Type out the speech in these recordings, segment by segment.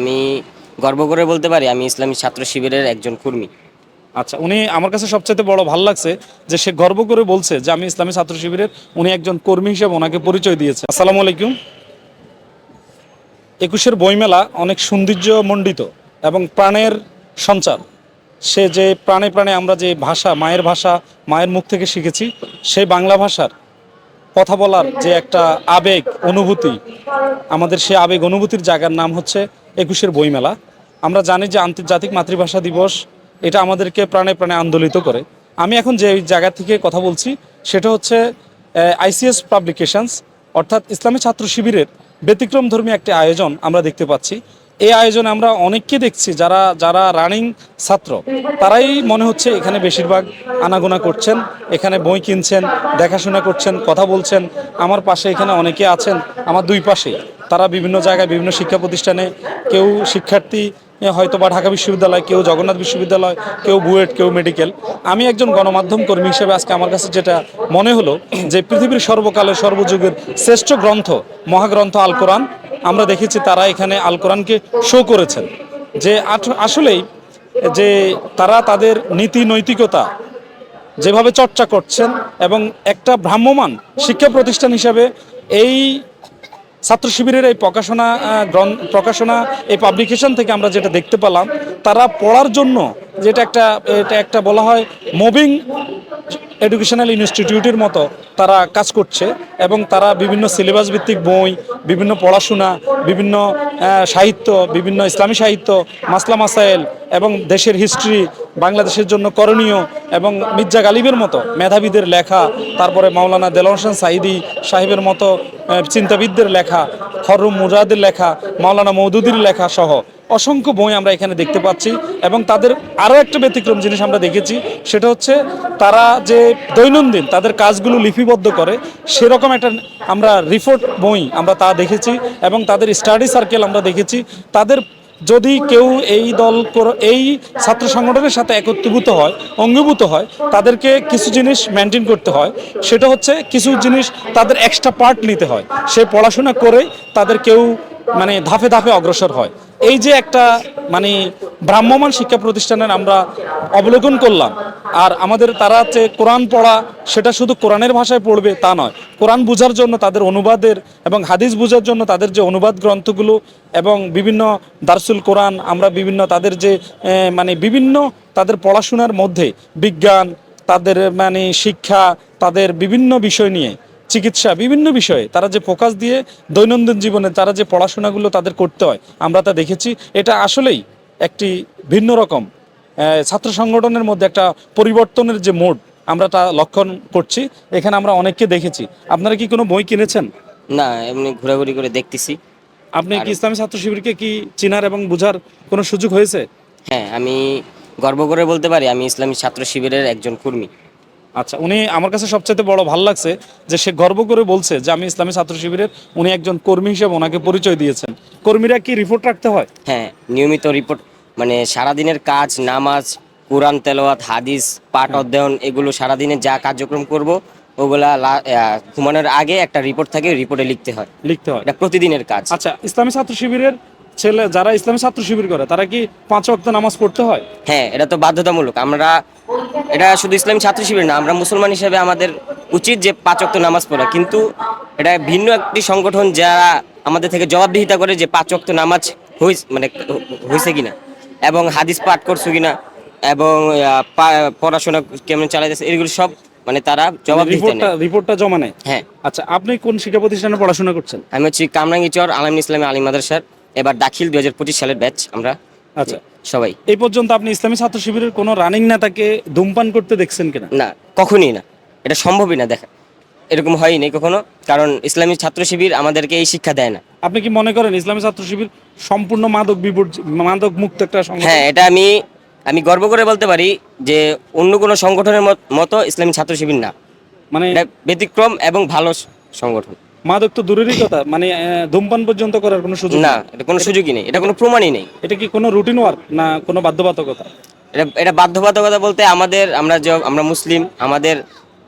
আমি গর্ব করে বলতে পারি, আমি ইসলামী ছাত্র শিবিরের একজন কর্মী। আচ্ছা উনি আমার কাছে সবচেয়ে বড় ভালো লাগছে যে সে গর্ব করে বলছে যে আমি ইসলামী ছাত্র শিবিরের উনি একজন কর্মী হিসেবে ওনাকে পরিচয় দিয়েছে। আসসালামু আলাইকুম। একুশের বইমেলা অনেক সৌন্দর্য মণ্ডিত এবং প্রাণের সঞ্চার। সে যে প্রাণে প্রাণে আমরা যে ভাষা, মায়ের ভাষা, মায়ের মুখ থেকে শিখেছি, সেই বাংলা ভাষার কথা বলার যে একটা আবেগ, অনুভূতি, আমাদের সেই আবেগ অনুভূতির জায়গার নাম হচ্ছে একুশের বইমেলা। আমরা জানি যে আন্তর্জাতিক মাতৃভাষা দিবস এটা আমাদেরকে প্রাণে প্রাণে আন্দোলিত করে। আমি এখন যে জায়গা থেকে কথা বলছি, সেটা হচ্ছে আইসিএস পাবলিকেশনস, অর্থাৎ ইসলামী ছাত্র শিবিরের ব্যতিক্রম ধর্মী একটি আয়োজন আমরা দেখতে পাচ্ছি। এই আয়োজনে আমরা অনেককে দেখছি যারা যারা রানিং ছাত্র। তারাই মনে হচ্ছে এখানে বেশিরভাগ আনাগোনা করছেন, এখানে বই কিনছেন, দেখাশোনা করছেন, কথা বলছেন। আমার পাশে এখানে অনেকে আছেন, আমার দুই পাশে তারা বিভিন্ন জায়গায় বিভিন্ন শিক্ষা প্রতিষ্ঠানে কেউ শিক্ষার্থী হয়তো বা ঢাকা বিশ্ববিদ্যালয়, কেউ জগন্নাথ বিশ্ববিদ্যালয়, কেউ বুয়েট, কেউ মেডিকেল। আমি একজন গণমাধ্যম কর্মী হিসেবে আজকে আমার কাছে যেটা মনে হলো যে পৃথিবীর সর্বকালের, সর্বযুগের শ্রেষ্ঠ গ্রন্থ, মহাগ্রন্থ আল কোরআন, আমরা দেখেছি তারা এখানে আল কোরআনকে শো করেছেন। যে আসলেই যে তারা তাদের নীতি নৈতিকতা যেভাবে চর্চা করছেন এবং একটা ভ্রাম্যমান শিক্ষা প্রতিষ্ঠান হিসাবে এই ছাত্র শিবিরের এই প্রকাশনা প্রকাশনা, এই পাবলিকেশন থেকে আমরা যেটা দেখতে পেলাম, তারা পড়ার জন্য যেটা একটা, এটা একটা বলা হয় মুভিং এডুকেশনাল ইনস্টিটিউটের মতো তারা কাজ করছে এবং তারা বিভিন্ন সিলেবাস ভিত্তিক বই, বিভিন্ন পড়াশোনা, বিভিন্ন সাহিত্য, বিভিন্ন ইসলামী সাহিত্য, মাসলা মাসাইল এবং দেশের হিস্ট্রি বাংলাদেশের জন্য করণীয় এবং মির্জা গালিবের মতো মেধাবীদের লেখা, তারপরে মাওলানা দেলোয়ার হোসেন সাইদি সাহেবের মতো চিন্তাবিদদের লেখা, খররুম মুজাদের লেখা, মাওলানা মৌদুদির লেখা সহ অসংখ্য বই আমরা এখানে দেখতে পাচ্ছি এবং তাদের আরও একটা ব্যতিক্রম জিনিস আমরা দেখেছি, সেটা হচ্ছে তারা যে দৈনন্দিন তাদের কাজগুলো লিপিবদ্ধ করে, সেরকম একটা আমরা রিপোর্ট বই আমরা তা দেখেছি এবং তাদের স্টাডি সার্কেল আমরা দেখেছি, তাদের যদি কেউ এই দল এই ছাত্র সংগঠনের সাথে একত্রীভূত হয়, অঙ্গীভূত হয়, তাদেরকে কিছু জিনিস মেনটেন করতে হয়। সেটা হচ্ছে কিছু জিনিস তাদের এক্সট্রা পার্ট নিতে হয়। সে পড়াশোনা করে তাদের কেউ মানে ধাপে ধাপে অগ্রসর হয়। এই যে একটা মানে ভ্রাম্যমান শিক্ষা প্রতিষ্ঠানের আমরা অবলোকন করলাম আর আমাদের তারা যে কোরআন পড়া, সেটা শুধু কোরআনের ভাষায় পড়বে তা নয়। কোরআন বোঝার জন্য তাদের অনুবাদের এবং হাদিস বোঝার জন্য তাদের যে অনুবাদ গ্রন্থগুলো এবং বিভিন্ন দারসুল কোরআন, আমরা বিভিন্ন তাদের যে মানে বিভিন্ন তাদের পড়াশোনার মধ্যে বিজ্ঞান, তাদের মানে শিক্ষা, তাদের বিভিন্ন বিষয় নিয়ে, চিকিৎসা, বিভিন্ন বিষয়ে তারা যে ফোকাস দিয়ে দৈনন্দিন জীবনে তারা যে পড়াশোনাগুলো তাদের করতে হয়, আমরা তা দেখেছি। এটা আসলেই একটি ভিন্ন রকম। ছাত্র সংগঠনের মধ্যে একটা পরিবর্তনের যে মোড আমরা তা লক্ষণ করছি এখানে আমরা অনেককে দেখেছি। আপনারা কি কোনো বই কিনেছেন? না এমনি ঘোরাঘুরি করে দেখতেছি। আপনি কি ইসলামী ছাত্র শিবিরকে কি চিনার এবং বোঝার কোনো সুযোগ হয়েছে? হ্যাঁ আমি গর্ব করে বলতে পারি আমি ইসলামী ছাত্র শিবিরের একজন কর্মী। আচ্ছা উনি আমার কাছে সবচেয়ে বড় ভালো লাগছে যে সে গর্ব করে বলছে যে আমি ইসলামী ছাত্র শিবিরের উনি একজন কর্মী হিসেবে ওনাকে পরিচয় দিয়েছেন। কর্মীরা কি রিপোর্ট রাখতে হয়? হ্যাঁ নিয়মিত রিপোর্ট মানে সারাদিনের কাজ নামাজ কোরআন তেলাওয়াত হাদিস পাঠ অধ্যয়ন এগুলো সারাদিনের যা কার্যক্রম করব ওগুলা ঘুমানোর আগে একটা রিপোর্ট থাকে রিপোর্টে লিখতে হয়। লিখতে হয়। এটা প্রতিদিনের কাজ। আচ্ছা ইসলামী ছাত্র শিবিরের ছেলে যারা ইসলামী ছাত্র শিবির করে তারা কি পাঁচ ওয়াক্ত নামাজ পড়তে হয়? হ্যাঁ এটা তো বাধ্যতামূলক। আমরা এটা শুধু ইসলামী ছাত্র শিবির না আমরা মুসলমান হিসেবে আমাদের উচিত যে পাঁচ ওয়াক্ত নামাজ পড়া। কিন্তু এটা ভিন্ন একটি সংগঠন যারা আমাদের থেকে জবাবদিহিতা করে যে পাঁচ ওয়াক্ত নামাজ হইস মানে হয়েছে কিনা। এবং হাদিস পাঠ করছ কিনা এবং পড়াশোনা কেমন চালাইতেছে এগুলো সব মানে তারা জবাবদিহিতা রিপোর্টটা রিপোর্টটা জমা নেয়? হ্যাঁ। আচ্ছা আপনি কোন শিক্ষা প্রতিষ্ঠানে পড়াশোনা করছেন? আমি হচ্ছি কামরাঙ্গিচর আলামিন ইসলামী আলী মাদ্রাসার। এবার দাখিল দুই হাজার পঁচিশ সালের ব্যাচ আমরা। আচ্ছা। সবাই। এই পর্যন্ত আপনি ইসলামী ছাত্র শিবিরের কোনো রানিং নেতাকে ধূমপান করতে দেখছেন কিনা? না কখনই না। এটা সম্ভবই না দেখা। এরকম হয়নি কখনো কারণ ইসলামী ছাত্র শিবির আমাদেরকে এই শিক্ষা দেয় না। আপনি কি মনে করেন ইসলামী ছাত্র শিবির সম্পূর্ণ মাদক বিবর্জ মাদক মুক্ত একটা সংগঠন? হ্যাঁ এটা আমি আমি গর্ব করে বলতে পারি যে অন্য কোনো সংগঠনের মত- মতো ইসলামী ছাত্র শিবির না। মানে এটা ব্যতিক্রম এবং ভালো স- সংগঠন। মাদক তো দূরেরই কথা মানে আহ, ধূমপান পর্যন্ত করার কোনো সুযোগ না নেই। এটা কোনো সুযোগই নেই এটা কোনো প্রমাণই নেই। এটা কি কোনো রুটিন ওয়ার্ক না কোনো বাধ্যবাধকতা? এটা এটা বাধ্যবাধকতা বলতে আমাদের আমরা যে আমরা মুসলিম আমাদের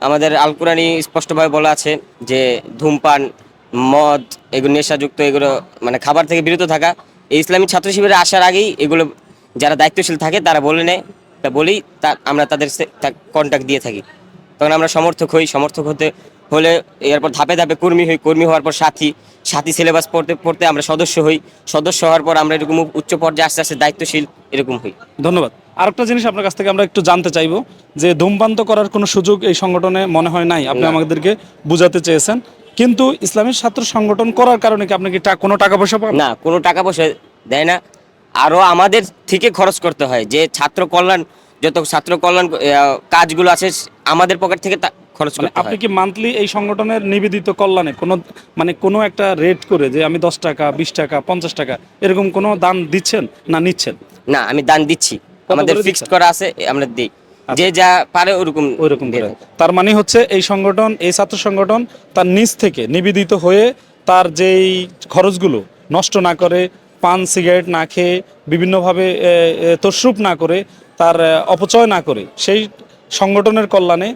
আমাদের আলকুরানি স্পষ্টভাবে বলা আছে যে ধূমপান, মদ, এগুলো নেশাযুক্ত, এগুলো মানে খাবার থেকে বিরত থাকা। এই ইসলামী ছাত্র শিবিরে আসার আগেই এগুলো যারা দায়িত্বশীল থাকে তারা বলে নেয়, তা বলেই তা আমরা তাদের কন্ট্যাক্ট দিয়ে থাকি। তখন আমরা সমর্থক হই, সমর্থক হতে হলে এরপর ধাপে ধাপে কর্মী হই, কর্মী হওয়ার পর সাথী সাথী সিলেবাস পড়তে পড়তে আমরা সদস্য হই। সদস্য হওয়ার পর আমরা এরকম উচ্চ পর্যায়ে আস্তে আস্তে দায়িত্বশীল এরকম হই। ধন্যবাদ। আরেকটা জিনিস আপনার কাছ থেকে আমরা একটু জানতে চাইব যে ধূমপান তো করার কোনো সুযোগ এই সংগঠনে মনে হয় নাই আপনি আমাদেরকে বুঝাতে চেয়েছেন। কিন্তু ইসলামী ছাত্র সংগঠন করার কারণে কি আপনি কি টা- কোনো টাকা পয়সা পান না কোনো টাকা পয়সা দেয় না। আরও আমাদের থেকে খরচ করতে হয় যে ছাত্র কল্যাণ যত ছাত্র কল্যাণ কাজগুলো আছে আমাদের পকেট থেকে খরচ মানে করতে আপনি কি মান্থলি এই সংগঠনের নিবেদিত কল্যাণে কোনো মানে কোনো একটা রেট করে যে আমি দশ টাকা বিশ টাকা পঞ্চাশ টাকা এরকম কোনো দান দিচ্ছেন না নিচ্ছেন? না আমি দান দিচ্ছি। আমাদের ফিক্সড করা আছে আমরা দিই। যে যা পারে ওরকম ওই রকম দিয়ে করে। তার মানে হচ্ছে এই সংগঠন এই ছাত্র সংগঠন তার নিজ থেকে নিবেদিত হয়ে তার যেই খরচগুলো নষ্ট না করে পান সিগারেট না খেয়ে বিভিন্নভাবে তসরুপ না করে তার অপচয় না করে সেই সংগঠনের কল্যাণে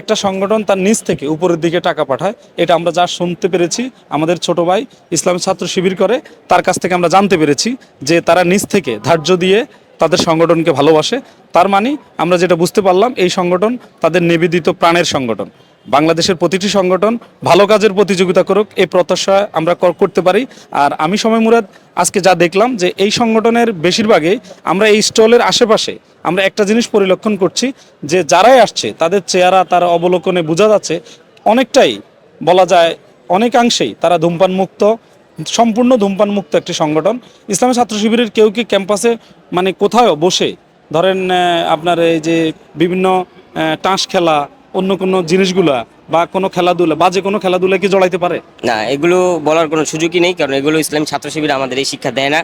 একটা সংগঠন তার নিজ থেকে উপরের দিকে টাকা পাঠায়। এটা আমরা যা শুনতে পেরেছি আমাদের ছোট ভাই ইসলামী ছাত্র শিবির করে তার কাছ থেকে আমরা জানতে পেরেছি যে তারা নিজ থেকে ধার্য দিয়ে তাদের সংগঠনকে ভালোবাসে। তার মানে আমরা যেটা বুঝতে পারলাম, এই সংগঠন তাদের নিবেদিত প্রাণের সংগঠন। বাংলাদেশের প্রতিটি সংগঠন ভালো কাজের প্রতিযোগিতা করুক এই প্রত্যাশা আমরা করতে পারি। আর আমি সময় মুরাদ, আজকে যা দেখলাম যে এই সংগঠনের বেশিরভাগই আমরা এই স্টলের আশেপাশে আমরা একটা জিনিস পরিলক্ষণ করছি যে যারাই আসছে, তাদের চেহারা, তার অবলোকনে বোঝা যাচ্ছে, অনেকটাই বলা যায় অনেকাংশেই তারা ধূমপান মুক্ত সম্পূর্ণ ধূমপান মুক্ত একটি সংগঠন। ইসলামী ছাত্র শিবিরের কেউ কি ক্যাম্পাসে মানে কোথাও বসে ধরেন আপনার এই যে বিভিন্ন টাস খেলা অন্য কোনো জিনিসগুলা বা কোনো খেলাধুলা বাজে কোনো খেলাধুলা কি জড়াইতে পারে? না এগুলো বলার কোনো সুযোগই নেই কারণ এগুলো ইসলামী ছাত্র শিবির আমাদের এই শিক্ষা দেয় না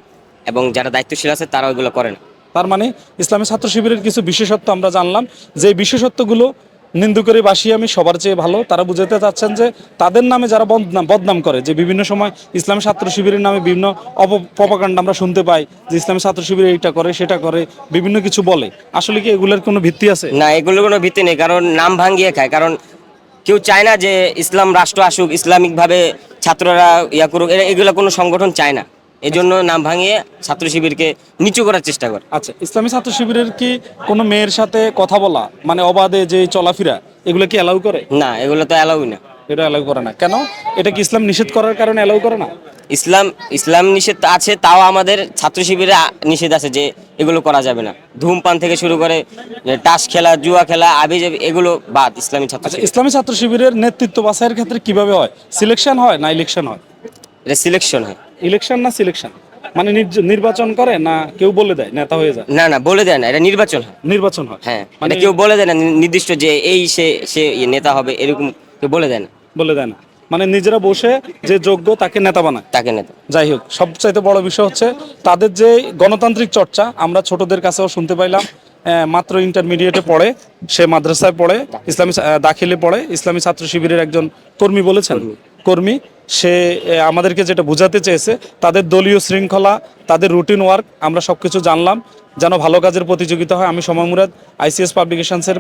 এবং যারা দায়িত্বশীল আছে তারা ওইগুলো করে না। তার মানে ইসলামী ছাত্র শিবিরের কিছু বিশেষত্ব আমরা জানলাম। যে বিশেষত্বগুলো নিন্দু করে বাসি আমি, সবার চেয়ে ভালো। তারা বুঝাতে চাচ্ছেন যে তাদের নামে যারা বদনাম বদনাম করে, যে বিভিন্ন সময় ইসলামী ছাত্র শিবিরের নামে বিভিন্ন অপকাণ্ড আমরা শুনতে পাই, যে ইসলামী ছাত্র শিবির এইটা করে, সেটা করে, বিভিন্ন কিছু বলে। আসলে কি এগুলোর কোনো ভিত্তি আছে? না, এগুলোর কোনো ভিত্তি নেই, কারণ নাম ভাঙিয়ে খায়। কারণ কেউ চায় না যে ইসলাম রাষ্ট্র আসুক, ইসলামিকভাবে ছাত্ররা ইয়া করুক এগুলো কোনো সংগঠন চায় না। এই জন্য নাম ভাঙিয়ে ছাত্র শিবিরকে নিচু করার চেষ্টা করে। আচ্ছা ইসলামী ছাত্র শিবিরের কি কোনো মেয়ের সাথে কথা বলা মানে অবাধে যে চলাফেরা এগুলো কি অ্যালাউ করে? না এগুলো তো অ্যালাউই না। এটা অ্যালাউ করে না। কেন? এটা কি ইসলাম নিষেধ করার কারণে অ্যালাউ করে না? ইসলাম ইসলাম নিষেধ আছে তাও আমাদের ছাত্র শিবিরে নিষেধ আছে যে এগুলো করা যাবে না। ধূমপান থেকে শুরু করে টাস খেলা জুয়া খেলা আবি এগুলো বাদ ইসলামী ছাত্র আচ্ছা ইসলামী ছাত্র শিবিরের নেতৃত্ব বাছাইয়ের ক্ষেত্রে কীভাবে হয়? সিলেকশন হয় না ইলেকশন হয়? এটা সিলেকশন হয়। ইলেকশন না সিলেকশন? মানে নির্বাচন করে না কেউ বলে দেয় নেতা হয়ে যায়? না না বলে দেয় না এটা নির্বাচন নির্বাচন হয়। হ্যাঁ মানে কেউ বলে দেয় না নির্দিষ্ট যে এই সে সে ইয়ে নেতা হবে এরকম কেউ বলে দেয় না। বলে দেয় না। মানে নিজেরা বসে যে যোগ্য তাকে নেতা বানায়। তাকে নেতা। যাই হোক সবচাইতে বড় বিষয় হচ্ছে তাদের যে গণতান্ত্রিক চর্চা আমরা ছোটদের কাছেও শুনতে পাইলাম মাত্র ইন্টারমিডিয়েটে পড়ে সে মাদ্রাসায় পড়ে ইসলামী দাখিলে পড়ে ইসলামী ছাত্র শিবিরের একজন কর্মী বলেছেন। কর্মী সে আমাদেরকে যেটা বোঝাতে চেয়েছে, তাদের দলীয় শৃঙ্খলা, তাদের রুটিন ওয়ার্ক আমরা সব কিছু জানলাম। যেন ভালো কাজের প্রতিযোগিতা হয়, আমি সময় মুরাদ, আইসিএস পাবলিকেশনসের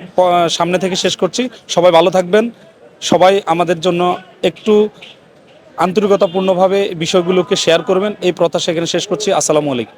সামনে থেকে শেষ করছি। সবাই ভালো থাকবেন। সবাই আমাদের জন্য একটু আন্তরিকতাপূর্ণভাবে বিষয়গুলোকে শেয়ার করবেন। এই প্রত্যাশা এখানে শেষ করছি। আসসালামু আলাইকুম।